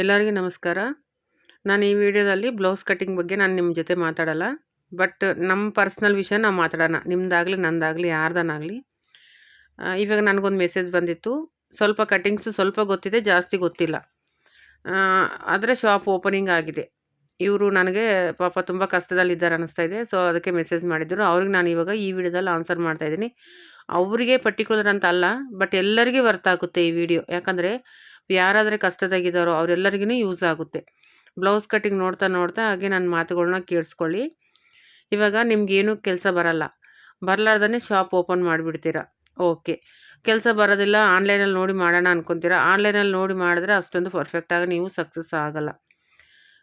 ಎಲ್ಲರಿಗೂ ನಮಸ್ಕಾರ. ನಾನು ಈ ವಿಡಿಯೋದಲ್ಲಿ ಬ್ಲೌಸ್ ಕಟ್ಟಿಂಗ್ ಬಗ್ಗೆ ನಾನು ನಿಮ್ಮ ಜೊತೆ ಮಾತಾಡಲ್ಲ. ಬಟ್ ನಮ್ಮ ಪರ್ಸ್ನಲ್ ವಿಷಯ ನಾವು ಮಾತಾಡೋಣ. ನಿಮ್ಮದಾಗಲಿ ನಂದಾಗಲಿ ಯಾರ್ದನಾಗಲಿ ಇವಾಗ ನನಗೊಂದು ಮೆಸೇಜ್ ಬಂದಿತ್ತು. ಸ್ವಲ್ಪ ಕಟ್ಟಿಂಗ್ಸು ಸ್ವಲ್ಪ ಗೊತ್ತಿದೆ, ಜಾಸ್ತಿ ಗೊತ್ತಿಲ್ಲ. ಆದರೆ ಶಾಪ್ ಓಪನಿಂಗ್ ಆಗಿದೆ. ಇವರು ನನಗೆ ಪಾಪ ತುಂಬ ಕಷ್ಟದಲ್ಲಿದ್ದಾರೆ ಅನ್ನಿಸ್ತಾ ಇದೆ. ಸೊ ಅದಕ್ಕೆ ಮೆಸೇಜ್ ಮಾಡಿದ್ದರು ಅವ್ರಿಗೆ ನಾನು ಇವಾಗ ಈ ವಿಡಿಯೋದಲ್ಲಿ ಆನ್ಸರ್ ಮಾಡ್ತಾಯಿದ್ದೀನಿ ಅವರಿಗೆ ಪರ್ಟಿಕ್ಯುಲರ್ ಅಂತ ಅಲ್ಲ ಬಟ್ ಎಲ್ಲರಿಗೂ ವರ್ತ್ ಆಗುತ್ತೆ ಈ ವಿಡಿಯೋ ಯಾಕಂದರೆ ಯಾರಾದರೆ ಕಷ್ಟದಾಗಿದ್ದಾರೋ ಅವರೆಲ್ಲರಿಗೂ ಯೂಸ್ ಆಗುತ್ತೆ. ಬ್ಲೌಸ್ ಕಟ್ಟಿಂಗ್ ನೋಡ್ತಾ ನೋಡ್ತಾ ಹಾಗೆ ನನ್ನ ಮಾತುಗಳನ್ನ ಕೇಳಿಸ್ಕೊಳ್ಳಿ. ಇವಾಗ ನಿಮಗೇನು ಕೆಲಸ ಬರಲ್ಲ. ಬರಲಾರ್ದೇ ಶಾಪ್ ಓಪನ್ ಮಾಡಿಬಿಡ್ತೀರಾ? ಓಕೆ ಕೆಲಸ ಬರೋದಿಲ್ಲ ಆನ್ಲೈನಲ್ಲಿ ನೋಡಿ ಮಾಡೋಣ ಅನ್ಕೊತೀರಾ? ಆನ್ಲೈನಲ್ಲಿ ನೋಡಿ ಮಾಡಿದ್ರೆ ಅಷ್ಟೊಂದು ಪರ್ಫೆಕ್ಟಾಗಿ ನೀವು ಸಕ್ಸಸ್ ಆಗಲ್ಲ.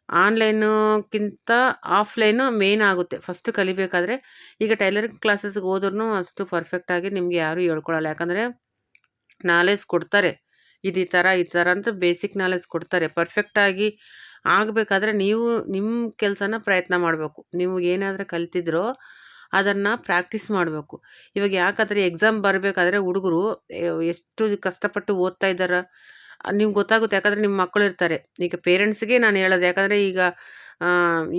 ಆನ್ಲೈನುಕ್ಕಿಂತ ಆಫ್ಲೈನು ಮೇನ್ ಆಗುತ್ತೆ. ಫಸ್ಟ್ ಕಲಿಬೇಕಾದ್ರೆ ಈಗ ಟೈಲರಿಂಗ್ ಕ್ಲಾಸಸ್ಗೆ ಹೋದ್ರೂ ಅಷ್ಟು ಪರ್ಫೆಕ್ಟಾಗಿ ನಿಮಗೆ ಯಾರೂ ಹೇಳ್ಕೊಳಲ್ಲ. ಯಾಕಂದರೆ ನಾಲೆಜ್ ಕೊಡ್ತಾರೆ. ಇದು ಈ ಥರ ಈ ಥರ ಅಂತ ಬೇಸಿಕ್ ನಾಲೆಜ್ ಕೊಡ್ತಾರೆ. ಪರ್ಫೆಕ್ಟಾಗಿ ಆಗಬೇಕಾದ್ರೆ ನೀವು ನಿಮ್ಮ ಕೆಲಸನ ಪ್ರಯತ್ನ ಮಾಡಬೇಕು. ನೀವು ಏನಾದರೂ ಕಲ್ತಿದ್ರೋ ಅದನ್ನು ಪ್ರಾಕ್ಟೀಸ್ ಮಾಡಬೇಕು. ಇವಾಗ ಯಾಕಂದರೆ ಎಕ್ಸಾಮ್ ಬರಬೇಕಾದ್ರೆ ಹುಡುಗರು ಎಷ್ಟು ಕಷ್ಟಪಟ್ಟು ಓದ್ತಾ ಇದ್ದಾರೆ? ನಿಮ್ಗೆ ಗೊತ್ತಾಗುತ್ತೆ. ಯಾಕಂದರೆ ನಿಮ್ಮ ಮಕ್ಕಳು ಇರ್ತಾರೆ. ಈಗ ಪೇರೆಂಟ್ಸ್ಗೆ ನಾನು ಹೇಳೋದು, ಯಾಕಂದರೆ ಈಗ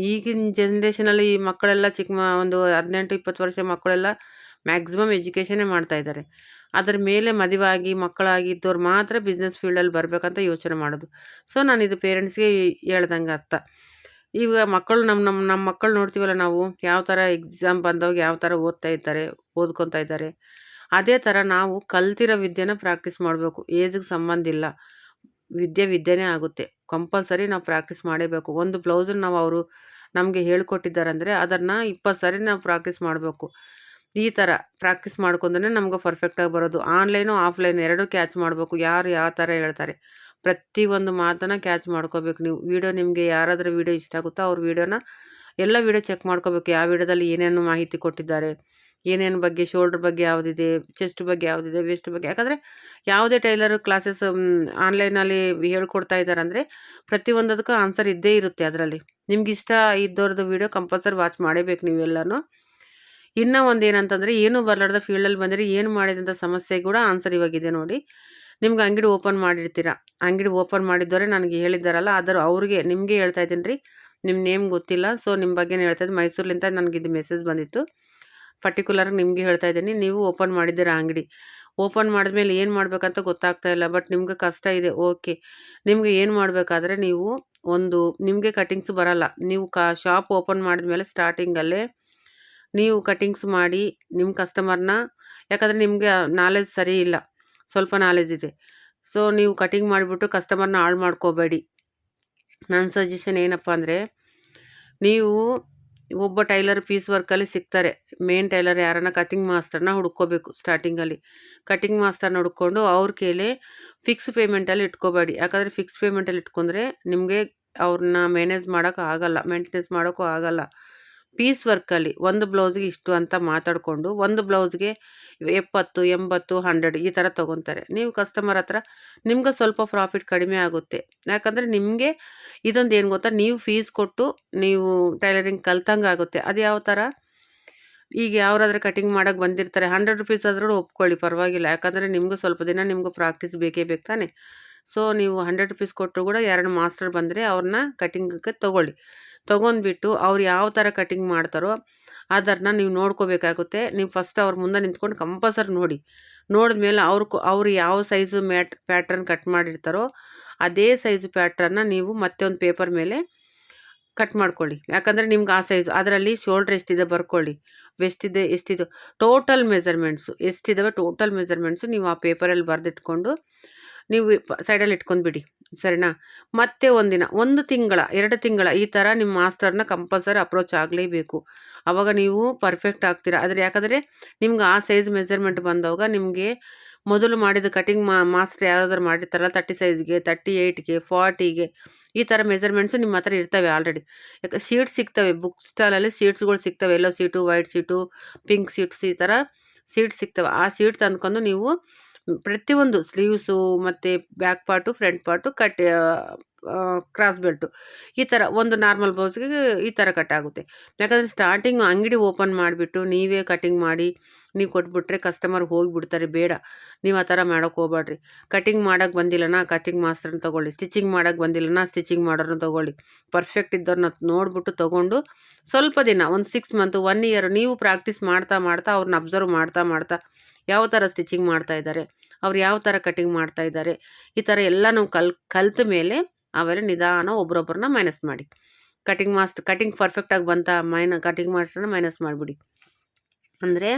ಈಗಿನ ಜನ್ರೇಷನಲ್ಲಿ ಈ ಮಕ್ಕಳೆಲ್ಲ ಚಿಕ್ಕ ಮ, ಒಂದು ಹದಿನೆಂಟು, ಇಪ್ಪತ್ತು ವರ್ಷ ಮಕ್ಕಳೆಲ್ಲ ಮ್ಯಾಕ್ಸಿಮಮ್ ಎಜುಕೇಷನೇ ಮಾಡ್ತಾಯಿದ್ದಾರೆ ಅದರ ಮೇಲೆ ಮದುವಾಗಿ ಮಕ್ಕಳಾಗಿದ್ದವ್ರು ಮಾತ್ರ ಬಿಸ್ನೆಸ್ ಫೀಲ್ಡಲ್ಲಿ ಬರಬೇಕಂತ ಯೋಚನೆ ಮಾಡೋದು. ಸೊ, ನಾನು ಇದು ಪೇರೆಂಟ್ಸ್ಗೆ ಹೇಳ್ದಂಗೆ ಅರ್ಥ. ಈಗ ಮಕ್ಕಳು ನಮ್ಮ ನಮ್ಮ ನಮ್ಮ ಮಕ್ಕಳು ನೋಡ್ತೀವಲ್ಲ ನಾವು, ಯಾವ ಥರ ಎಕ್ಸಾಮ್ ಬಂದವಾಗ ಯಾವ ಥರ ಓದ್ತಾ ಇದ್ದಾರೆ, ಓದ್ಕೊತಾ ಇದ್ದಾರೆ. ಅದೇ ಥರ ನಾವು ಕಲ್ತಿರೋ ವಿದ್ಯೆನ ಪ್ರಾಕ್ಟೀಸ್ ಮಾಡಬೇಕು. ಏಜ್ಗೆ ಸಂಬಂಧ ಇಲ್ಲ. ವಿದ್ಯೆ ವಿದ್ಯೆನೇ ಆಗುತ್ತೆ. ಕಂಪಲ್ಸರಿ ನಾವು ಪ್ರಾಕ್ಟೀಸ್ ಮಾಡೇಬೇಕು. ಒಂದು ಬ್ಲೌಸನ್ನು ನಾವು ಅವರು ನಮಗೆ ಹೇಳ್ಕೊಟ್ಟಿದ್ದಾರಂದರೆ ಅದನ್ನು ಇಪ್ಪತ್ತು ಸರಿ ನಾವು ಪ್ರಾಕ್ಟೀಸ್ ಮಾಡಬೇಕು. ಈ ಥರ ಪ್ರಾಕ್ಟೀಸ್ ಮಾಡ್ಕೊಂಡ್ರೆ ನಮ್ಗೆ ಪರ್ಫೆಕ್ಟಾಗಿ ಬರೋದು. ಆನ್ಲೈನು ಆಫ್ಲೈನ್ ಎರಡೂ ಕ್ಯಾಚ್ ಮಾಡಬೇಕು. ಯಾರು ಯಾವ ಥರ ಹೇಳ್ತಾರೆ. ಪ್ರತಿಯೊಂದು ಮಾತನ್ನು ಕ್ಯಾಚ್ ಮಾಡ್ಕೋಬೇಕು ನೀವು. ವೀಡಿಯೋ ನಿಮಗೆ ಯಾರಾದರೂ ವೀಡಿಯೋ ಇಷ್ಟ ಆಗುತ್ತೋ ಅವ್ರ ವೀಡಿಯೋನ ಎಲ್ಲ ವೀಡಿಯೋ ಚೆಕ್ ಮಾಡ್ಕೋಬೇಕು. ಯಾವ ವೀಡಿಯೋದಲ್ಲಿ ಏನೇನು ಮಾಹಿತಿ ಕೊಟ್ಟಿದ್ದಾರೆ. ಏನೇನು ಬಗ್ಗೆ, ಶೋಲ್ಡ್ರ್ ಬಗ್ಗೆ ಯಾವುದಿದೆ, ಚೆಸ್ಟ್ ಬಗ್ಗೆ ಯಾವುದಿದೆ, ವೆಸ್ಟ್ ಬಗ್ಗೆ, ಯಾಕಂದರೆ ಯಾವುದೇ ಟೈಲರ್ ಕ್ಲಾಸಸ್ ಆನ್ಲೈನಲ್ಲಿ ಹೇಳ್ಕೊಡ್ತಾ ಇದ್ದಾರೆ ಅಂದರೆ ಪ್ರತಿಯೊಂದದಕ್ಕೂ ಆನ್ಸರ್ ಇದ್ದೇ ಇರುತ್ತೆ ಅದರಲ್ಲಿ. ನಿಮ್ಗೆ ಇಷ್ಟ ಇದ್ದವ್ರದ್ದು ವೀಡಿಯೋ ಕಂಪಲ್ಸರಿ ವಾಚ್ ಮಾಡಬೇಕು ನೀವೆಲ್ಲನೂ. ಇನ್ನೂ ಒಂದು ಏನಂತಂದರೆ ಏನು ಬರಲಾರ್ದ ಫೀಲ್ಡಲ್ಲಿ ಬಂದರೆ, ಏನು ಮಾಡಿದಂಥ ಸಮಸ್ಯೆ ಕೂಡ ಆನ್ಸರ್ ಇವಾಗಿದೆ ನೋಡಿ. ನಿಮ್ಗೆ ಅಂಗಡಿ ಓಪನ್ ಮಾಡಿರ್ತೀರಾ? ಅಂಗಡಿ ಓಪನ್ ಮಾಡಿದ್ದವರೆ ನನಗೆ ಹೇಳಿದ್ದಾರಲ್ಲ, ಆದರೂ ಅವ್ರಿಗೆ ನಿಮಗೆ ಹೇಳ್ತಾ ಇದ್ದೀನಿ ರೀ. ನಿಮ್ಮ ನೇಮ್ ಗೊತ್ತಿಲ್ಲ, ಸೊ ನಿಮ್ಮ ಬಗ್ಗೆನೇ ಹೇಳ್ತಾ ಇದ್ದೀನಿ ಮೈಸೂರ್ಲಿಂದ ನನಗೆ ಇದು ಮೆಸೇಜ್ ಬಂದಿತ್ತು. ಪರ್ಟಿಕ್ಯುಲರ್ ನಿಮಗೆ ಹೇಳ್ತಾ ಇದ್ದೀನಿ. ನೀವು ಓಪನ್ ಮಾಡಿದ್ದೀರಾ ಅಂಗಡಿ. ಓಪನ್ ಮಾಡಿದ್ಮೇಲೆ ಏನು ಮಾಡಬೇಕಂತ ಗೊತ್ತಾಗ್ತಾ ಇಲ್ಲ ಬಟ್ ನಿಮ್ಗೆ ಕಷ್ಟ ಇದೆ ಓಕೆ ನಿಮಗೆ ಏನು ಮಾಡಬೇಕಾದ್ರೆ ನೀವು ಒಂದು, ನಿಮಗೆ ಕಟಿಂಗ್ಸ್ ಬರಲ್ಲ. ನೀವು ಕಾ ಶಾಪ್ ಓಪನ್ ಮಾಡಿದ್ಮೇಲೆ ಸ್ಟಾರ್ಟಿಂಗಲ್ಲೇ ನೀವು ಕಟಿಂಗ್ಸ್ ಮಾಡಿ ನಿಮ್ಮ ಕಸ್ಟಮರ್ನ ಯಾಕಂದರೆ ನಿಮಗೆ ನಾಲೆಜ್ ಸರಿ ಇಲ್ಲ, ಸ್ವಲ್ಪ ನಾಲೆಜ್ ಇದೆ. ಸೊ ನೀವು ಕಟಿಂಗ್ ಮಾಡಿಬಿಟ್ಟು ಕಸ್ಟಮರ್ನ ಹಾಳು ಮಾಡ್ಕೋಬೇಡಿ. ನನ್ನ ಸಜೆಷನ್ ಏನಪ್ಪ ಅಂದರೆ, ನೀವು ಒಬ್ಬ ಟೈಲರ್ ಪೀಸ್ ವರ್ಕಲ್ಲಿ ಸಿಗ್ತಾರೆ. ಮೇನ್ ಟೈಲರ್ ಯಾರನ್ನ ಕಟಿಂಗ್ ಮಾಸ್ಟರ್ನ ಹುಡ್ಕೋಬೇಕು ಸ್ಟಾರ್ಟಿಂಗಲ್ಲಿ ಕಟಿಂಗ್ ಮಾಸ್ಟರ್ನ ಹುಡ್ಕೊಂಡು ಅವ್ರ ಕೇಳಿ ಫಿಕ್ಸ್ ಪೇಮೆಂಟಲ್ಲಿ ಇಟ್ಕೋಬೇಡಿ. ಯಾಕಂದರೆ ಫಿಕ್ಸ್ ಪೇಮೆಂಟಲ್ಲಿ ಇಟ್ಕೊಂಡ್ರೆ ನಿಮಗೆ ಅವ್ರನ್ನ ಮ್ಯಾನೇಜ್ ಮಾಡೋಕ್ಕೂ ಆಗಲ್ಲ ಮೇಂಟೆನೆನ್ಸ್ ಮಾಡೋಕ್ಕೂ ಆಗಲ್ಲ. ಪೀಸ್ ವರ್ಕಲ್ಲಿ ಒಂದು ಬ್ಲೌಸ್ಗೆ ಇಷ್ಟು ಅಂತ ಮಾತಾಡಿಕೊಂಡು ಒಂದು ಬ್ಲೌಸ್ಗೆ ಎಪ್ಪತ್ತು, ಎಂಬತ್ತು, ಹಂಡ್ರೆಡ್ ಈ ಥರ ತೊಗೊತಾರೆ. ನೀವು ಕಸ್ಟಮರ್ ಹತ್ರ ನಿಮ್ಗೆ ಸ್ವಲ್ಪ ಪ್ರಾಫಿಟ್ ಕಡಿಮೆ ಆಗುತ್ತೆ. ಯಾಕಂದರೆ ನಿಮಗೆ ಇದೊಂದು ಏನು ಗೊತ್ತಾ? ನೀವು ಫೀಸ್ ಕೊಟ್ಟು ನೀವು ಟೈಲರಿಂಗ್ ಕಲ್ತಂಗೆ ಆಗುತ್ತೆ. ಅದು ಯಾವ ಥರ ಈಗ ಯಾರಾದರೂ ಕಟಿಂಗ್ ಮಾಡೋಕ್ಕೆ ಬಂದಿರ್ತಾರೆ. ಹಂಡ್ರೆಡ್ ರುಪೀಸ್ ಆದರೂ ಒಪ್ಕೊಳ್ಳಿ, ಪರವಾಗಿಲ್ಲ. ಯಾಕಂದರೆ ನಿಮಗೆ ಸ್ವಲ್ಪ ದಿನ ನಿಮಗೆ ಪ್ರಾಕ್ಟೀಸ್ ಬೇಕೇ ಬೇಕು ತಾನೆ. ಸೊ ನೀವು ಹಂಡ್ರೆಡ್ ರುಪೀಸ್ ಕೊಟ್ಟರು ಕೂಡ ಎರಡು ಮಾಸ್ಟರ್ ಬಂದರೆ ಅವ್ರನ್ನ ಕಟಿಂಗ್ಗೆ ತೊಗೊಳ್ಳಿ. ತೊಗೊಂಡ್ಬಿಟ್ಟು ಅವ್ರು ಯಾವ ಥರ ಕಟಿಂಗ್ ಮಾಡ್ತಾರೋ ಅದನ್ನು ನೀವು ನೋಡ್ಕೋಬೇಕಾಗುತ್ತೆ. ನೀವು ಫಸ್ಟ್ ಅವ್ರ ಮುಂದೆ ನಿಂತ್ಕೊಂಡು ಕಂಪಲ್ಸರಿ ನೋಡಿ. ನೋಡಿದ್ಮೇಲೆ ಅವ್ರ ಅವ್ರು ಯಾವ ಸೈಜು ಮ್ಯಾಟ್ ಪ್ಯಾಟ್ರನ್ ಕಟ್ ಮಾಡಿರ್ತಾರೋ ಅದೇ ಸೈಜು ಪ್ಯಾಟ್ರನ್ನ ನೀವು ಮತ್ತೆ ಒಂದು ಪೇಪರ್ ಮೇಲೆ ಕಟ್ ಮಾಡ್ಕೊಳ್ಳಿ. ಯಾಕಂದರೆ ನಿಮ್ಗೆ ಆ ಸೈಜು ಅದರಲ್ಲಿ ಶೋಲ್ಡ್ರ್ ಎಷ್ಟಿದೆ ಬರ್ಕೊಳ್ಳಿ. ಎಷ್ಟಿದೆ ಎಷ್ಟಿದೆ ಟೋಟಲ್ ಮೆಜರ್ಮೆಂಟ್ಸು ಎಷ್ಟಿದ್ದಾವೆ ಟೋಟಲ್ ಮೆಜರ್ಮೆಂಟ್ಸು ನೀವು ಆ ಪೇಪರಲ್ಲಿ ಬರೆದಿಟ್ಕೊಂಡು ನೀವು ಸೈಡಲ್ಲಿ ಇಟ್ಕೊಂಡ್ಬಿಡಿ ಸರಿನಾ? ಮತ್ತೆ ಒಂದಿನ, ಒಂದು ತಿಂಗಳ, ಎರಡು ತಿಂಗಳ ಈ ಥರ ನಿಮ್ಮ ಮಾಸ್ಟರ್ನ ಕಂಪಲ್ಸರಿ ಅಪ್ರೋಚ್ ಆಗಲೇಬೇಕು. ಆವಾಗ ನೀವು ಪರ್ಫೆಕ್ಟ್ ಆಗ್ತೀರಾ. ಆದರೆ ಯಾಕಂದರೆ ನಿಮ್ಗೆ ಆ ಸೈಜ್ ಮೆಜರ್ಮೆಂಟ್ ಬಂದವಾಗ ನಿಮಗೆ ಮೊದಲು ಮಾಡಿದ ಕಟಿಂಗ್ ಮಾ, ಮಾಸ್ಟರ್ ಯಾವುದಾದ್ರು ಮಾಡಿರ್ತಾರಲ್ಲ ತರ್ಟಿ ಸೈಜ್ಗೆ ತರ್ಟಿ ಏಯ್ಟ್ಗೆ ಫಾರ್ಟಿಗೆ ಈ ಥರ ಮೆಜರ್ಮೆಂಟ್ಸು ನಿಮ್ಮ ಹತ್ರ ಇರ್ತವೆ ಆಲ್ರೆಡಿ ಯಾಕೆ ಸೀಟ್ಸ್ ಸಿಗ್ತವೆ ಬುಕ್ ಸ್ಟಾಲಲ್ಲಿ ಸೀಟ್ಸ್ಗಳು ಸಿಗ್ತವೆ ಎಲ್ಲೋ seat white seat pink seats ಈ ಥರ ಸೀಟ್ ಸಿಗ್ತವೆ. ಆ ಸೀಟ್ ತಂದ್ಕೊಂಡು ನೀವು ಪ್ರತಿಯೊಂದು ಸ್ಲೀವ್ಸು ಮತ್ತು back part front part cut cross belt ಈ ಥರ ಒಂದು ನಾರ್ಮಲ್ ಬ್ಲೌಸ್ಗೆ ಈ ಥರ ಕಟ್ ಆಗುತ್ತೆ. ಯಾಕಂದರೆ ಸ್ಟಾರ್ಟಿಂಗ್ ಅಂಗಡಿ ಓಪನ್ ಮಾಡಿಬಿಟ್ಟು ನೀವೇ ಕಟಿಂಗ್ ಮಾಡಿ, ನೀವು ಕೊಟ್ಬಿಟ್ರೆ ಕಸ್ಟಮರ್ ಹೋಗಿಬಿಡ್ತಾರೆ. ಬೇಡ. ನೀವು ಆ ಥರ ಮಾಡೋಕ್ಕೆ ಹೋಗ್ಬೇಡ್ರಿ ಕಟಿಂಗ್ ಮಾಡೋಕ್ಕೆ ಬಂದಿಲ್ಲನಾ ಕಟಿಂಗ್ ಮಾಸ್ಟರ್ನ ತೊಗೊಳ್ಳಿ. ಸ್ಟಿಚಿಂಗ್ ಮಾಡೋಕ್ಕೆ ಬಂದಿಲ್ಲನ ಸ್ಟಿಚಿಂಗ್ ಮಾಡೋರನ್ನ ತೊಗೊಳ್ಳಿ. ಪರ್ಫೆಕ್ಟ್ ಇದ್ದವ್ರನ್ನ ನೋಡಿಬಿಟ್ಟು ತೊಗೊಂಡು ಸ್ವಲ್ಪ ದಿನ, ಒಂದು ಸಿಕ್ಸ್ ಮಂತು ಒನ್ ಇಯರ್ ನೀವು ಪ್ರಾಕ್ಟೀಸ್ ಮಾಡ್ತಾ ಮಾಡ್ತಾ ಅವ್ರನ್ನ ಅಬ್ಸರ್ವ್ ಮಾಡ್ತಾ ಮಾಡ್ತಾ ಯಾವ ಥರ ಸ್ಟಿಚಿಂಗ್ ಮಾಡ್ತಾ ಇದ್ದಾರೆ ಅವ್ರು ಯಾವ ಥರ ಕಟಿಂಗ್ ಮಾಡ್ತಾ ಇದ್ದಾರೆ ಈ ಥರ ಎಲ್ಲ ನಾವು ಕಲ್, ಕಲ್ತ ಮೇಲೆ ಆಮೇಲೆ ನಿಧಾನ ಒಬ್ರೊಬ್ರನ್ನ ಮೈನಸ್ ಮಾಡಿ. ಕಟಿಂಗ್ ಮಾಸ್ಟ್ ಕಟಿಂಗ್ ಪರ್ಫೆಕ್ಟಾಗಿ ಬಂತ ಮೈನ ಕಟಿಂಗ್ ಮಾಸ್ಟರ್ನ ಮೈನಸ್ ಮಾಡಿಬಿಡಿ. ಅಂದರೆ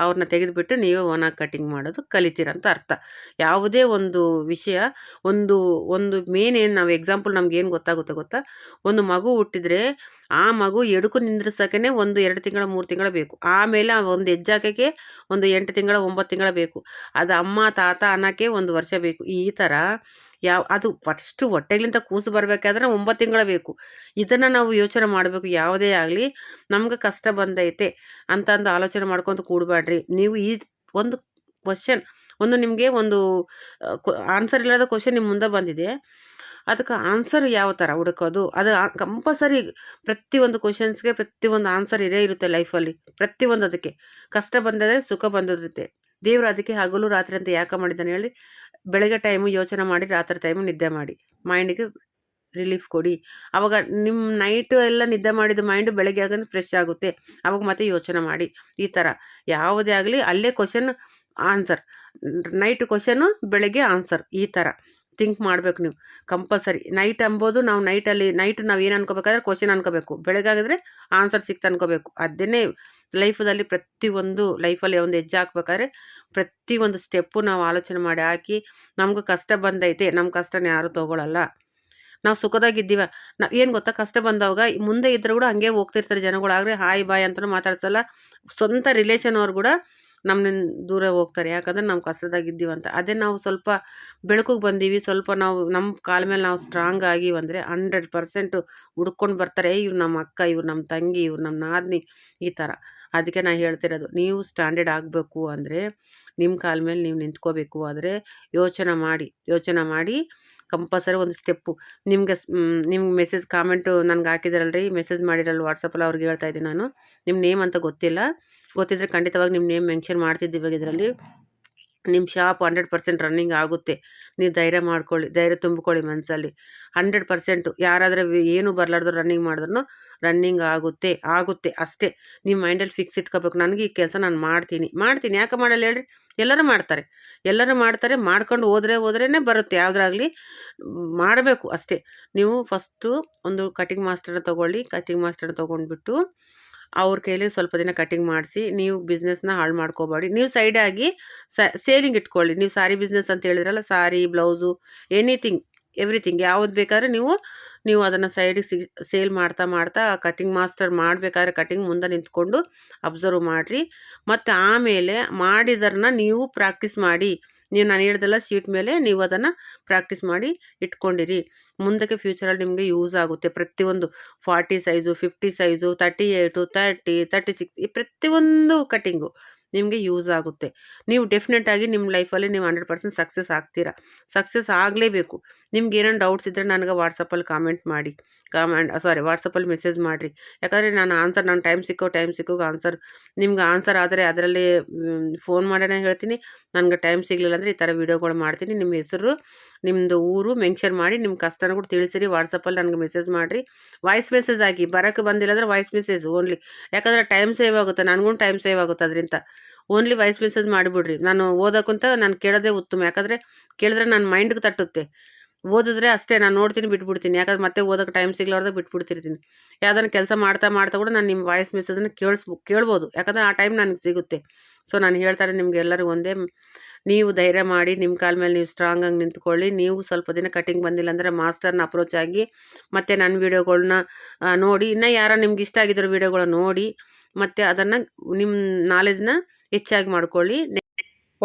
ಅವ್ರನ್ನ ತೆಗೆದುಬಿಟ್ಟು ನೀವೇ ಒನಾಗಿ ಕಟಿಂಗ್ ಮಾಡೋದು ಕಲಿತೀರಂತ ಅರ್ಥ. ಯಾವುದೇ ಒಂದು ವಿಷಯ, ಒಂದು ಒಂದು ಮೇನ್ ಏನು ನಾವು ಎಕ್ಸಾಂಪಲ್ ಏನು ಗೊತ್ತಾಗುತ್ತೆ ಗೊತ್ತಾ? ಒಂದು ಮಗು ಹುಟ್ಟಿದರೆ ಆ ಮಗು ಎಡುಕು ನಿಂದ್ರಿಸೋಕೆ ಒಂದು ಎರಡು ತಿಂಗಳ, ಮೂರು ತಿಂಗಳ ಬೇಕು. ಆಮೇಲೆ ಒಂದು ಹೆಜ್ಜಾಕಕ್ಕೆ ಒಂದು ಎಂಟು ತಿಂಗಳ, ಒಂಬತ್ತು ತಿಂಗಳ ಬೇಕು. ಅದು ಅಮ್ಮ, ತಾತ ಅನ್ನೋಕ್ಕೆ ಒಂದು ವರ್ಷ ಬೇಕು. ಈ ಥರ ಯಾವ, ಅದು ಫಸ್ಟು ಹೊಟ್ಟೆಗ್ಲಿಂತ ಕೂಸು ಬರಬೇಕಾದ್ರೆ ಒಂಬತ್ತು ತಿಂಗಳು ಬೇಕು. ಇದನ್ನು ನಾವು ಯೋಚನೆ ಮಾಡಬೇಕು. ಯಾವುದೇ ಆಗಲಿ ನಮ್ಗೆ ಕಷ್ಟ ಬಂದೈತೆ ಅಂತ ಅಂದು ಆಲೋಚನೆ ಮಾಡ್ಕೊತ ಕೂಡಬೇಡ್ರಿ ನೀವು ಈ ಒಂದು ಕ್ವಶನ್ ಒಂದು ನಿಮಗೆ ಒಂದು ಆನ್ಸರ್ ಇಲ್ಲದ ಕ್ವಶನ್ ನಿಮ್ಮ ಮುಂದೆ ಬಂದಿದೆ. ಅದಕ್ಕೆ ಆನ್ಸರ್ ಯಾವ ಥರ ಹುಡುಕೋದು? ಅದು ಕಂಪಲ್ಸರಿ ಪ್ರತಿಯೊಂದು ಕ್ವಶನ್ಸ್ಗೆ ಪ್ರತಿಯೊಂದು ಆನ್ಸರ್ ಇದೇ ಇರುತ್ತೆ ಲೈಫಲ್ಲಿ ಪ್ರತಿಯೊಂದು ಅದಕ್ಕೆ. ಕಷ್ಟ ಬಂದರೆ ಸುಖ ಬಂದಿರುತ್ತೆ ದೇವರು ಅದಕ್ಕೆ ಹಗಲು ರಾತ್ರಿ ಅಂತ ಯಾಕೆ ಮಾಡಿದ್ದಾನೆ ಹೇಳಿ? ಬೆಳಗ್ಗೆ ಟೈಮು ಯೋಚನೆ ಮಾಡಿ, ರಾತ್ರಿ ಟೈಮು ನಿದ್ದೆ ಮಾಡಿ. ಮೈಂಡಿಗೆ ರಿಲೀಫ್ ಕೊಡಿ. ಅವಾಗ ನಿಮ್ಮ ನೈಟು ಎಲ್ಲ ನಿದ್ದೆ ಮಾಡಿದ ಮೈಂಡು ಬೆಳಗ್ಗೆ ಆಗಂದ್ರೆ ಫ್ರೆಶ್ ಆಗುತ್ತೆ. ಅವಾಗ ಮತ್ತೆ ಯೋಚನೆ ಮಾಡಿ. ಈ ಥರ ಯಾವುದೇ ಆಗಲಿ ಅಲ್ಲೇ ಕ್ವಶನ್ ಆನ್ಸರ್ ನೈಟ್ ಕ್ವಶನು ಬೆಳಗ್ಗೆ ಆನ್ಸರ್ ಈ ಥರ ಥಿಂಕ್ ಮಾಡಬೇಕು ನೀವು. ಕಂಪಲ್ಸರಿ ನೈಟ್ ಅಂಬೋದು ನಾವು ನೈಟಲ್ಲಿ ನೈಟ್ ನಾವು ಏನು ಅನ್ಕೋಬೇಕಾದ್ರೆ ಕ್ವಶನ್ ಅನ್ಕೋಬೇಕು. ಬೆಳಗ್ಗೆ ಆಗಿದ್ರೆ ಆನ್ಸರ್ ಸಿಕ್ತ ಅನ್ಕೋಬೇಕು. ಅದನ್ನೇ ಲೈಫದಲ್ಲಿ ಪ್ರತಿಯೊಂದು ಲೈಫಲ್ಲಿ ಒಂದು ಹೆಜ್ಜೆ ಹಾಕ್ಬೇಕಾದ್ರೆ ಪ್ರತಿಯೊಂದು ಸ್ಟೆಪ್ಪು ನಾವು ಆಲೋಚನೆ ಮಾಡಿ ಹಾಕಿ ನಮ್ಗೆ ಕಷ್ಟ ಬಂದೈತೆ ನಮ್ಮ ಕಷ್ಟನ ಯಾರೂ ತೊಗೊಳಲ್ಲ. ನಾವು ಸುಖದಾಗಿದ್ದೀವ. ನಾವು ಏನು ಗೊತ್ತಾ? ಕಷ್ಟ ಬಂದವಾಗ ಮುಂದೆ ಇದ್ರೂ ಕೂಡ ಹಂಗೆ ಹೋಗ್ತಿರ್ತಾರೆ ಜನಗಳಾಗ್ರೆ, ಹಾಯ್ ಬಾಯ್ ಅಂತಲೂ ಮಾತಾಡ್ಸಲ್ಲ. ಸ್ವಂತ ರಿಲೇಷನ್ ಅವ್ರು ಕೂಡ ನಮ್ಮನ್ನ ದೂರ ಹೋಗ್ತಾರೆ. ಯಾಕಂದ್ರೆ ನಾವು ಅಂತ ಅದೇ ನಾವು ಸ್ವಲ್ಪ ಬೆಳಕಿಗೆ ಬಂದೀವಿ. ಸ್ವಲ್ಪ ನಾವು ನಮ್ಮ ಕಾಲ ಮೇಲೆ ನಾವು ಸ್ಟ್ರಾಂಗ್ ಆಗೀವಂದರೆ ಹಂಡ್ರೆಡ್ ಪರ್ಸೆಂಟು ಹುಡ್ಕೊಂಡು ಬರ್ತಾರೆ. ಇವ್ರು ನಮ್ಮ ಅಕ್ಕ, ಇವ್ರು ನಮ್ಮ ತಂಗಿ, ಇವ್ರು ನಮ್ಮ ನಾದಿನಿ, ಈ ಥರ ಅದಕ್ಕೆ ನಾನು ಹೇಳ್ತಿರೋದು, ನೀವು ಸ್ಟ್ಯಾಂಡರ್ಡ್ ಆಗಬೇಕು ಅಂದರೆ ನಿಮ್ಮ ಕಾಲ ಮೇಲೆ ನೀವು ನಿಂತ್ಕೋಬೇಕು. ಆದರೆ ಯೋಚನೆ ಮಾಡಿ ಯೋಚನೆ ಮಾಡಿ ಕಂಪಲ್ಸರಿ ಒಂದು ಸ್ಟೆಪ್ಪು. ನಿಮಗೆ ನಿಮ್ಗೆ ಮೆಸೇಜ್ ಕಾಮೆಂಟು ನನಗೆ ಹಾಕಿದಾರಲ್ರಿ, ಮೆಸೇಜ್ ಮಾಡಿರಲ್ಲ ವಾಟ್ಸಪ್ಪಲ್ಲಿ ಅವ್ರಿಗೆ ಹೇಳ್ತಾ ಇದ್ದೀನಿ ನಾನು. ನಿಮ್ಮ ನೇಮ್ ಅಂತ ಗೊತ್ತಿಲ್ಲ. ಗೊತ್ತಿದ್ದರೆ ಖಂಡಿತವಾಗಿ ನಿಮ್ಮ ನೇಮ್ ಮೆನ್ಷನ್ ಮಾಡ್ತಿದ್ದೆ ಇವಾಗ ಇದರಲ್ಲಿ. ನಿಮ್ಮ ಶಾಪ್ ಹಂಡ್ರೆಡ್ ಪರ್ಸೆಂಟ್ ರನ್ನಿಂಗ್ ಆಗುತ್ತೆ. ನೀವು ಧೈರ್ಯ ಮಾಡ್ಕೊಳ್ಳಿ, ಧೈರ್ಯ ತುಂಬಿಕೊಳ್ಳಿ ಮನಸ್ಸಲ್ಲಿ. ಹಂಡ್ರೆಡ್ ಪರ್ಸೆಂಟು ಯಾರಾದರೆ ಏನು ಬರಲಾರ್ದು ರನ್ನಿಂಗ್ ಮಾಡಿದ್ರು ರನ್ನಿಂಗ್ ಆಗುತ್ತೆ ಆಗುತ್ತೆ ಅಷ್ಟೇ. ನಿಮ್ಮ ಮೈಂಡಲ್ಲಿ ಫಿಕ್ಸ್ ಇಟ್ಕೋಬೇಕು. ನನಗೆ ಈ ಕೆಲಸ ನಾನು ಮಾಡ್ತೀನಿ. ಮಾಡ್ತೀನಿ. ಯಾಕೆ ಮಾಡಲ್ಲ ಹೇಳ್ರಿ? ಎಲ್ಲರೂ ಮಾಡ್ತಾರೆ. ಎಲ್ಲರೂ ಮಾಡ್ತಾರೆ, ಮಾಡ್ಕೊಂಡು ಹೋದ್ರೆ ಹೋದ್ರೇ ಬರುತ್ತೆ. ಯಾವುದ್ರಾಗಲಿ ಮಾಡಬೇಕು ಅಷ್ಟೇ. ನೀವು ಫಸ್ಟು ಒಂದು ಕಟಿಂಗ್ ಮಾಸ್ಟರ್ನ ತೊಗೊಳ್ಳಿ. ಕಟಿಂಗ್ ಮಾಸ್ಟರ್ನ ತೊಗೊಂಡ್ಬಿಟ್ಟು ಅವ್ರ ಕೈಲಿ ಸ್ವಲ್ಪ ದಿನ ಕಟಿಂಗ್ ಮಾಡಿಸಿ ನೀವು ಬಿಸ್ನೆಸ್ನ ಹಾಳು ಮಾಡ್ಕೋಬೇಡಿ. ನೀವು ಸೈಡಾಗಿ ಸೇಲಿಂಗ್ ಇಟ್ಕೊಳ್ಳಿ. ನೀವು ಸಾರಿ ಬಿಸ್ನೆಸ್ ಅಂತ ಹೇಳಿದ್ರಲ್ಲ ಸಾರಿ ಬ್ಲೌಸು ಎನಿಥಿಂಗ್ ಎವ್ರಿಥಿಂಗ್ ಯಾವ್ದು ಬೇಕಾದ್ರೆ ನೀವು ನೀವು ಅದನ್ನು ಸೈಡಿಗೆ ಸಿಗ್ ಸೇಲ್ ಮಾಡ್ತಾ ಮಾಡ್ತಾ ಕಟಿಂಗ್ ಮಾಸ್ಟರ್ ಮಾಡಬೇಕಾದ್ರೆ ಕಟಿಂಗ್ ಮುಂದೆ ನಿಂತ್ಕೊಂಡು ಅಬ್ಸರ್ವ್ ಮಾಡಿರಿ. ಮತ್ತು ಆಮೇಲೆ ಮಾಡಿದರನ್ನ ನೀವು ಪ್ರಾಕ್ಟೀಸ್ ಮಾಡಿ. ನೀವು ನಾನು ಹೇಳ್ದಲ್ಲ ಶೀಟ್ ಮೇಲೆ ನೀವು ಅದನ್ನು ಪ್ರಾಕ್ಟೀಸ್ ಮಾಡಿ ಇಟ್ಕೊಂಡಿರಿ. ಮುಂದಕ್ಕೆ ಫ್ಯೂಚರಲ್ಲಿ ನಿಮಗೆ ಯೂಸ್ ಆಗುತ್ತೆ. ಪ್ರತಿಯೊಂದು forty size fifty size thirty eight thirty thirty six ಈ ಪ್ರತಿಯೊಂದು ಕಟಿಂಗು ನಿಮಗೆ ಯೂಸ್ ಆಗುತ್ತೆ. ನೀವು ಡೆಫಿನೆಟಾಗಿ ನಿಮ್ಮ ಲೈಫಲ್ಲಿ ನೀವು ಹಂಡ್ರೆಡ್ ಪರ್ಸೆಂಟ್ ಸಕ್ಸಸ್ ಆಗ್ತೀರಾ. ಸಕ್ಸಸ್ ಆಗಲೇಬೇಕು. ನಿಮ್ಗೆ ಏನೇನು ಡೌಟ್ಸ್ ಇದ್ದರೆ ನನಗೆ ವಾಟ್ಸಪ್ಪಲ್ಲಿ ಕಾಮೆಂಟ್ ಮಾಡಿ. ಕಾಮೆಂಟ್ ಸಾರಿ ವಾಟ್ಸಪ್ಪಲ್ಲಿ ಮೆಸೇಜ್ ಮಾಡಿರಿ. ಯಾಕಂದರೆ ನಾನು ಆನ್ಸರ್ ನಾನು ಟೈಮ್ ಸಿಕ್ಕೋ ಟೈಮ್ ಸಿಕ್ಕೋ ಆನ್ಸರ್ ನಿಮ್ಗೆ ಆನ್ಸರ್ ಆದರೆ ಅದರಲ್ಲಿ ಫೋನ್ ಮಾಡೋಣ ಹೇಳ್ತೀನಿ. ನನಗೆ ಟೈಮ್ ಸಿಗಲಿಲ್ಲ ಅಂದರೆ ಈ ಥರ ವೀಡಿಯೋಗಳು ಮಾಡ್ತೀನಿ. ನಿಮ್ಮ ಹೆಸರು ನಿಮ್ಮದು ಊರು ಮೆನ್ಷನ್ ಮಾಡಿ, ನಿಮ್ಮ ಕಷ್ಟನ ಕೂಡ ತಿಳಿಸಿರಿ. ವಾಟ್ಸಪ್ಪಲ್ಲಿ ನನಗೆ ಮೆಸೇಜ್ ಮಾಡಿರಿ. ವಾಯ್ಸ್ ಮೆಸೇಜ್ ಆಗಿ ಬರೋಕ್ಕೆ ಬಂದಿಲ್ಲ ಅಂದರೆ ವಾಯ್ಸ್ ಮೆಸೇಜ್ ಓನ್ಲಿ ಯಾಕಂದರೆ ಟೈಮ್ ಸೇವ್ ಆಗುತ್ತೆ. ನನಗೂ ಟೈಮ್ ಸೇವ್ ಆಗುತ್ತೆ ಅದರಿಂದ. ಓನ್ಲಿ ವಾಯ್ಸ್ ಮೆಸೇಜ್ ಮಾಡಿಬಿಡ್ರಿ. ನಾನು ಓದೋಕ್ಕಂತ ನಾನು ಕೇಳೋದೇ ಉತ್ತಮ. ಯಾಕಂದರೆ ಕೇಳಿದ್ರೆ ನನ್ನ ಮೈಂಡ್ಗೆ ತಟ್ಟುತ್ತೆ. ಓದಿದ್ರೆ ಅಷ್ಟೇ, ನಾನು ನೋಡ್ತೀನಿ ಬಿಟ್ಬಿಡ್ತೀನಿ. ಯಾಕಂದ್ರೆ ಮತ್ತೆ ಓದೋಕೆ ಟೈಮ್ ಸಿಗ್ಲಾರ್ದಾಗ ಬಿಟ್ಬಿಡ್ತಿರ್ತೀನಿ. ಯಾವ್ದಾನ ಕೆಲಸ ಮಾಡ್ತಾ ಮಾಡ್ತಾ ಕೂಡ ನಾನು ನಿಮ್ಮ ವಾಯ್ಸ್ ಮೆಸೇಜನ್ನು ಕೇಳಿಸ್ಬೋ ಕೇಳ್ಬೋದು. ಯಾಕಂದರೆ ಆ ಟೈಮ್ ನನಗೆ ಸಿಗುತ್ತೆ. ಸೊ ನಾನು ಹೇಳ್ತಾರೆ ನಿಮ್ಗೆ ಎಲ್ಲರಿಗೂ ಒಂದೇ. ನೀವು ಧೈರ್ಯ ಮಾಡಿ ನಿಮ್ಮ ಕಾಲ ಮೇಲೆ ನೀವು ಸ್ಟ್ರಾಂಗಾಗಿ ನಿಂತ್ಕೊಳ್ಳಿ. ನೀವು ಸ್ವಲ್ಪ ದಿನ ಕಟಿಂಗ್ ಬಂದಿಲ್ಲ ಅಂದರೆ ಮಾಸ್ಟರ್ನ ಅಪ್ರೋಚ್ ಆಗಿ ಮತ್ತು ನನ್ನ ವೀಡಿಯೋಗಳನ್ನ ನೋಡಿ. ಇನ್ನೂ ಯಾರೋ ನಿಮ್ಗೆ ಇಷ್ಟ ಆಗಿದ್ದರೂ ವೀಡಿಯೋಗಳನ್ನ ನೋಡಿ. ಮತ್ತು ಅದನ್ನು ನಿಮ್ಮ ನಾಲೆಜ್ನ ಹೆಚ್ಚಾಗಿ ಮಾಡ್ಕೊಳ್ಳಿ.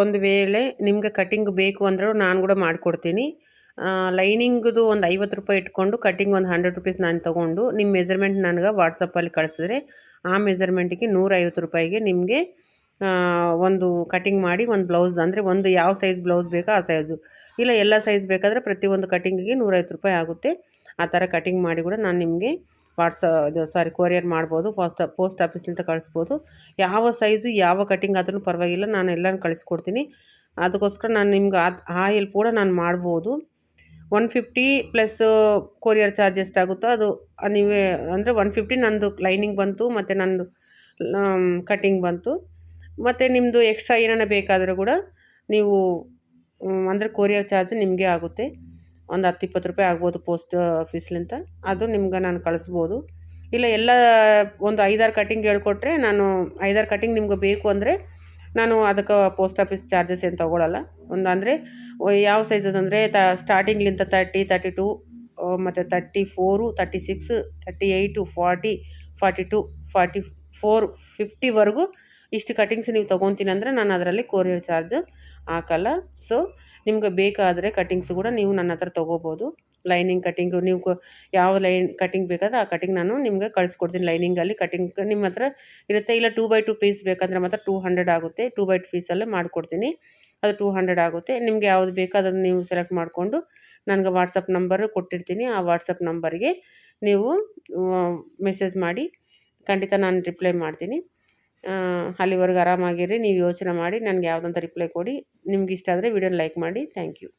ಒಂದು ವೇಳೆ ನಿಮಗೆ ಕಟಿಂಗ್ ಬೇಕು ಅಂದರೂ ನಾನು ಕೂಡ ಮಾಡಿಕೊಡ್ತೀನಿ. ಲೈನಿಂಗ್ದು ಒಂದು ಐವತ್ತು ರೂಪಾಯಿ ಇಟ್ಕೊಂಡು ಕಟಿಂಗ್ ಒಂದು ಹಂಡ್ರೆಡ್ ರುಪೀಸ್ ನಾನು ತೊಗೊಂಡು ನಿಮ್ಮ ಮೆಜರ್ಮೆಂಟ್ ನನಗೆ ವಾಟ್ಸಪ್ಪಲ್ಲಿ ಕಳಿಸಿದ್ರೆ ಆ ಮೆಜರ್ಮೆಂಟಿಗೆ ನೂರೈವತ್ತು ರೂಪಾಯಿಗೆ ನಿಮಗೆ ಒಂದು ಕಟಿಂಗ್ ಮಾಡಿ ಒಂದು ಬ್ಲೌಸ್ ಅಂದರೆ ಒಂದು ಯಾವ ಸೈಜ್ ಬ್ಲೌಸ್ ಬೇಕೋ ಆ ಸೈಜು ಇಲ್ಲ ಎಲ್ಲ ಸೈಜ್ ಬೇಕಾದರೆ ಪ್ರತಿಯೊಂದು ಕಟಿಂಗಿಗೆ ನೂರೈವತ್ತು ರೂಪಾಯಿ ಆಗುತ್ತೆ. ಆ ಥರ ಕಟಿಂಗ್ ಮಾಡಿ ಕೂಡ ನಾನು ನಿಮಗೆ ವಾಟ್ಸ ಇದು ಸಾರಿ ಕೊರಿಯರ್ ಮಾಡ್ಬೋದು ಪೋಸ್ಟ್ ಪೋಸ್ಟ್ ಆಫೀಸ್ನಿಂದ ಕಳಿಸ್ಬೋದು. ಯಾವ ಸೈಜು ಯಾವ ಕಟಿಂಗ್ ಆದ್ರೂ ಪರವಾಗಿಲ್ಲ, ನಾನು ಎಲ್ಲನೂ ಕಳಿಸ್ಕೊಡ್ತೀನಿ. ಅದಕ್ಕೋಸ್ಕರ ನಾನು ನಿಮ್ಗೆ ಆ ಹೆಲ್ಪ್ ಕೂಡ ನಾನು ಮಾಡ್ಬೋದು. One fifty plus courier charge ಎಷ್ಟಾಗುತ್ತೋ ಅದು ನೀವೇ, ಅಂದರೆ ಒನ್ ಫಿಫ್ಟಿ ನಂದು ಲೈನಿಂಗ್ ಬಂತು, ಮತ್ತು ನಂದು ಕಟಿಂಗ್ ಬಂತು. ಮತ್ತು ನಿಮ್ಮದು ಎಕ್ಸ್ಟ್ರಾ ಏನಾರ ಬೇಕಾದರೂ ಕೂಡ ನೀವು ಅಂದರೆ ಕೊರಿಯರ್ ಚಾರ್ಜ್ ನಿಮಗೆ ಆಗುತ್ತೆ. ಒಂದು ಹತ್ತು ಇಪ್ಪತ್ತು ರೂಪಾಯಿ ಆಗ್ಬೋದು ಪೋಸ್ಟ್ ಆಫೀಸ್ಲಿಂದ ಅದು ನಿಮ್ಗೆ ನಾನು ಕಳಿಸ್ಬೋದು. ಇಲ್ಲ, ಎಲ್ಲ ಒಂದು ಐದಾರು ಕಟಿಂಗ್ ಹೇಳ್ಕೊಟ್ರೆ ನಾನು ಐದಾರು ಕಟಿಂಗ್ ನಿಮ್ಗೆ ಬೇಕು ಅಂದರೆ ನಾನು ಅದಕ್ಕೆ ಪೋಸ್ಟ್ ಆಫೀಸ್ ಚಾರ್ಜಸ್ ಏನು ತೊಗೊಳಲ್ಲ. ಒಂದು ಅಂದರೆ ಯಾವ ಸೈಜದು ಅಂದರೆ ತ ಸ್ಟಾರ್ಟಿಂಗ್ಲಿಂದ ತರ್ಟಿ ತರ್ಟಿ ಟು ಮತ್ತು thirty four thirty six thirty eight forty forty two forty four ಫಿಫ್ಟಿವರೆಗೂ ಇಷ್ಟು ಕಟಿಂಗ್ಸ್ ನೀವು ತೊಗೊತೀನಿ ಅಂದರೆ ನಾನು ಅದರಲ್ಲಿ ಕೊರಿಯರ್ ಚಾರ್ಜ್ ಹಾಕಲ್ಲ. ಸೊ ನಿಮ್ಗೆ ಬೇಕಾದರೆ ಕಟಿಂಗ್ಸ್ ಕೂಡ ನೀವು ನನ್ನ ಹತ್ರ ತೊಗೋಬೋದು. ಲೈನಿಂಗ್ ಕಟಿಂಗು ನೀವು ಯಾವ ಲೈನ್ ಕಟಿಂಗ್ ಬೇಕಾದ್ರೆ ಆ ಕಟಿಂಗ್ ನಾನು ನಿಮಗೆ ಕಳಿಸ್ಕೊಡ್ತೀನಿ. ಲೈನಿಂಗಲ್ಲಿ ಕಟಿಂಗ್ ನಿಮ್ಮ ಹತ್ರ ಇರುತ್ತೆ. ಇಲ್ಲ ಟೂ ಬೈ ಟೂ ಪೀಸ್ ಬೇಕಂದ್ರೆ ಮಾತ್ರ ಟೂ ಹಂಡ್ರೆಡ್ ಆಗುತ್ತೆ. ಟೂ ಬೈ ಟು ಪೀಸಲ್ಲೇ ಮಾಡಿಕೊಡ್ತೀನಿ. ಅದು ಟೂ ಹಂಡ್ರೆಡ್ ಆಗುತ್ತೆ. ನಿಮಗೆ ಯಾವ್ದು ಬೇಕೋ ನೀವು ಸೆಲೆಕ್ಟ್ ಮಾಡಿಕೊಂಡು ನನಗೆ ವಾಟ್ಸಪ್ ನಂಬರು ಕೊಟ್ಟಿರ್ತೀನಿ. ಆ ವಾಟ್ಸಪ್ ನಂಬರ್ಗೆ ನೀವು ಮೆಸೇಜ್ ಮಾಡಿ ಖಂಡಿತ ನಾನು ರಿಪ್ಲೈ ಮಾಡ್ತೀನಿ. ಅಲ್ಲಿವರೆಗೂ ಆರಾಮಾಗಿರಿ. ನೀವು ಯೋಚನೆ ಮಾಡಿ, ನನಗೆ ಯಾವುದಂತ ರಿಪ್ಲೈ ಕೊಡಿ. ನಿಮ್ಗೆ ಇಷ್ಟ ಆದರೆ ವಿಡಿಯೋನ ಲೈಕ್ ಮಾಡಿ. Thank you